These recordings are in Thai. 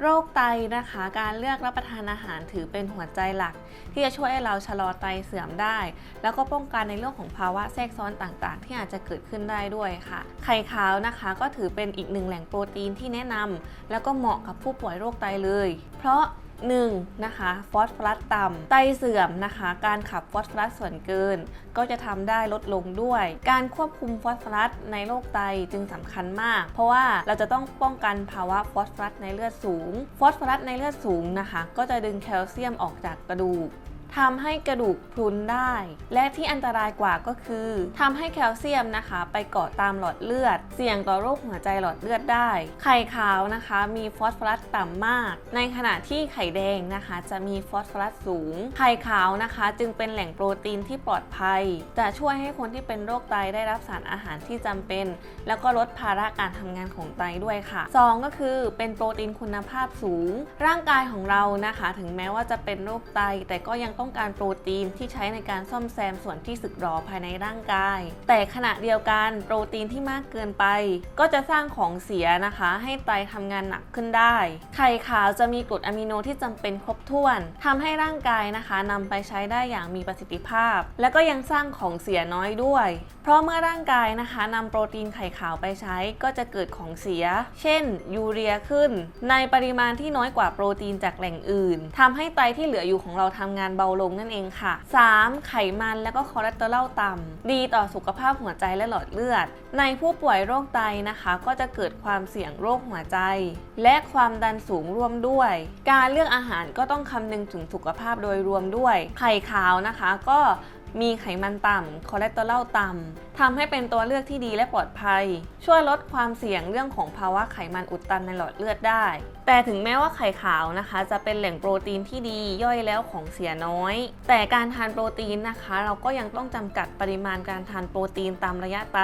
โรคไตนะคะ การเลือกรับประทานอาหารถือเป็นหัวใจหลัก ที่จะช่วยให้เราชะลอไตเสื่อมได้ แล้วก็ป้องกันในเรื่องของภาวะแทรกซ้อนต่างๆ ที่อาจจะเกิดขึ้นได้ด้วยค่ะ ไข่ขาวนะคะก็ถือเป็นอีกหนึ่งแหล่งโปรตีนที่แนะนำแล้วก็เหมาะกับผู้ป่วยโรคไตเลย เพราะ 1. นะคะฟอสฟอรัสต่ำไตเสื่อมนะคะ การขับฟอสฟอรัสส่วนเกิน ก็จะทำได้ลดลงด้วย การควบคุมฟอสฟอรัสในโรคไตจึงสำคัญมาก เพราะว่าเราจะต้องป้องกันภาวะฟอสฟอรัสในเลือดสูง ฟอสฟอรัสในเลือดสูงนะคะ ก็จะดึงแคลเซียมออกจากกระดูก ทำให้กระดูกพรุนได้ และที่อันตรายกว่าก็คือทำให้แคลเซียมนะคะ ไปเกาะตามหลอดเลือด เสี่ยงต่อโรคหัวใจหลอดเลือดได้ ไข่ขาวนะคะ มีฟอสฟอรัสต่ำมาก ในขณะที่ไข่แดงนะคะ จะมีฟอสฟอรัสสูง ไข่ขาวนะคะ จึงเป็นแหล่งโปรตีนที่ปลอดภัย จะช่วยให้คนที่เป็นโรคไตได้รับสารอาหารที่จำเป็น แล้วก็ลดภาระการทำงานของไตด้วยค่ะ 2 ก็คือเป็นโปรตีนคุณภาพสูง ร่างกายของเรานะคะ ถึงแม้ว่าจะเป็นโรคไตแต่ก็ยังต้องการโปรตีนที่ใช้ในการซ่อมแซมส่วนที่สึกหรอภายในร่างกาย แต่ขณะเดียวกันโปรตีนที่มากเกินไป ก็จะสร้างของเสียนะคะ ให้ไตทำงานหนักขึ้นได้ ไข่ขาวจะมีกรดอะมิโนที่จำเป็นครบถ้วนทำให้ร่างกายนะคะนำไปใช้ได้อย่างมีประสิทธิภาพ และก็ยังสร้างของเสียน้อยด้วย เพราะเมื่อร่างกายนะคะนำโปรตีนไข่ขาวไปใช้ก็จะเกิดของเสีย เช่น ยูเรียขึ้น ในปริมาณที่น้อยกว่าโปรตีนจากแหล่งอื่นทำให้ไตที่เหลืออยู่ของเราทำงานเบาลงนั่นเองค่ะ 3. ไขมันและก็คอเลสเตอรอลต่ำดีต่อสุขภาพหัวใจและหลอดเลือด ในผู้ป่วยโรคไตนะคะ ก็จะเกิดความเสี่ยงโรคหัวใจ และความดันสูงร่วมด้วย การเลือกอาหารก็ต้องคำนึงถึงสุขภาพโดยรวมด้วย ไข่ขาวนะคะก็ มีไขมันต่ำคอเลสเตอรอลต่ำทำให้เป็นตัวเลือกที่ดีและปลอดภัย ช่วยลดความเสี่ยงเรื่องของภาวะไขมันอุดตันในหลอดเลือดได้ แต่ถึงแม้ว่าไข่ขาวนะคะ จะเป็นแหล่งโปรตีนที่ดีย่อยแล้วของเสียน้อย แต่การทานโปรตีนนะคะ เราก็ยังต้องจำกัดปริมาณการทานโปรตีนตามระยะไต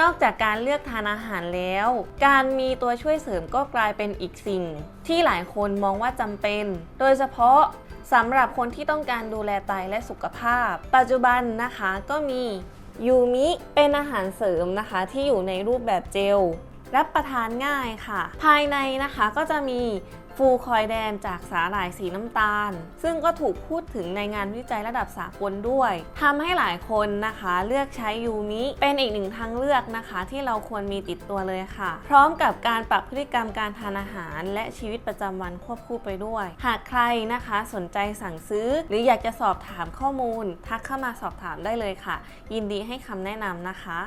นอกจากการเลือกทานอาหารแล้ว การมีตัวช่วยเสริมก็กลายเป็นอีกสิ่ง ที่หลายคนมองว่าจำเป็น โดยเฉพาะ สำหรับคนที่ต้องการดูแลไตและสุขภาพ ปัจจุบันนะคะก็มียูมิเป็นอาหารเสริมนะคะ ที่อยู่ในรูปแบบเจลรับประทานง่ายค่ะ ภายในนะคะก็จะมี ฟูคอยแดนจากสาหร่ายสีน้ำตาล ซึ่งก็ถูกพูดถึงในงานวิจัยระดับสากลด้วยทำให้หลายคนนะคะเลือกใช้ยูมิเป็นอีกหนึ่งทางเลือกนะคะ ที่เราควรมีติดตัวเลยค่ะ พร้อมกับการปรับพฤติกรรมการทานอาหาร และชีวิตประจำวันควบคู่ไปด้วย หากใครนะคะสนใจสั่งซื้อ หรืออยากจะสอบถามข้อมูล ทักเข้ามาสอบถามได้เลยค่ะ ยินดีให้คำแนะนำนะคะ